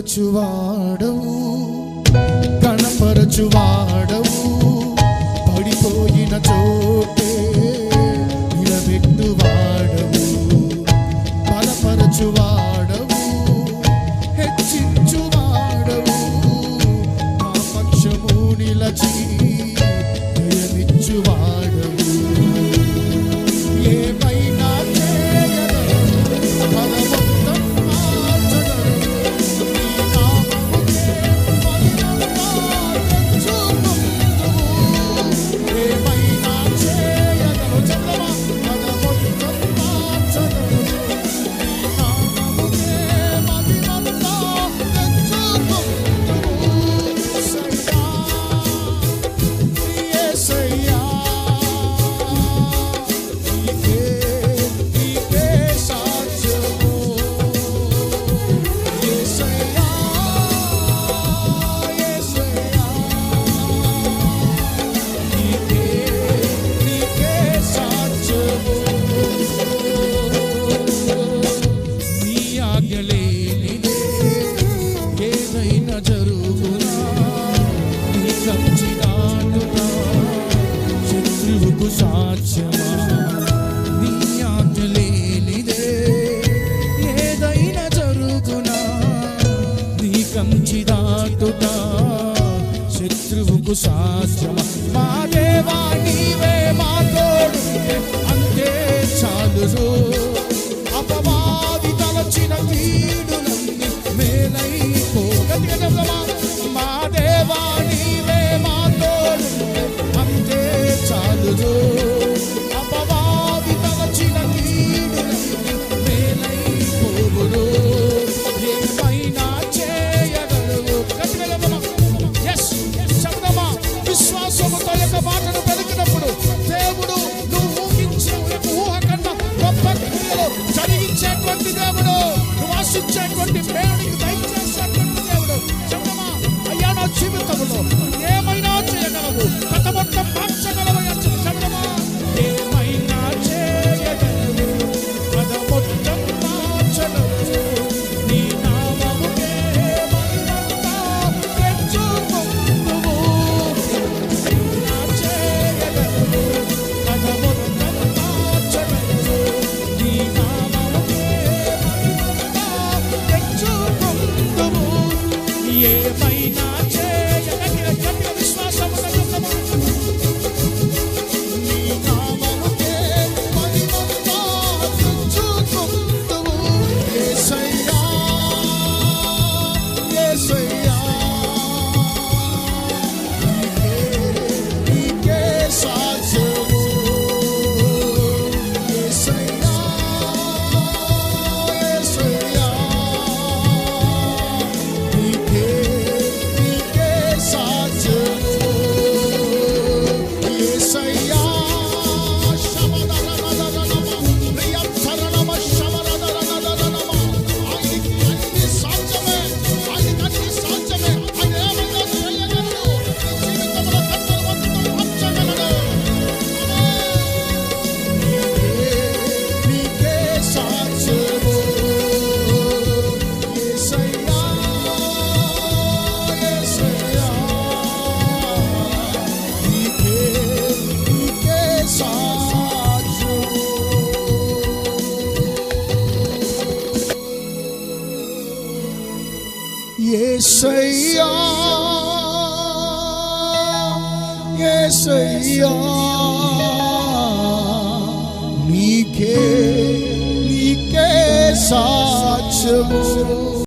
പറച്ചു കണംപറച്ചു വാടവൂ കണംപറച്ചു വാടവൂ. సంచి దాటుట శత్రువుకు సాధ్యమ మా దేవా నీవే మా తోడు అంతే చాలు అపవాది తలచిన కీడులన్నీ మేలైపోగలిగిన దర్శించేటువంటి మేలుని దయచేసేటువంటి దేవుడు. చెప్పమా? అయ్యా నా జీవితంలో ఏమైనా చేయగలవు? గత మొత్తం మార్చగలవయ్యా చెప్పమా? ఏమైనా చేయగలవు? గత మొత్తం ஏசையா ஏசையா நீக்கே நீக்கே சாட்சமோ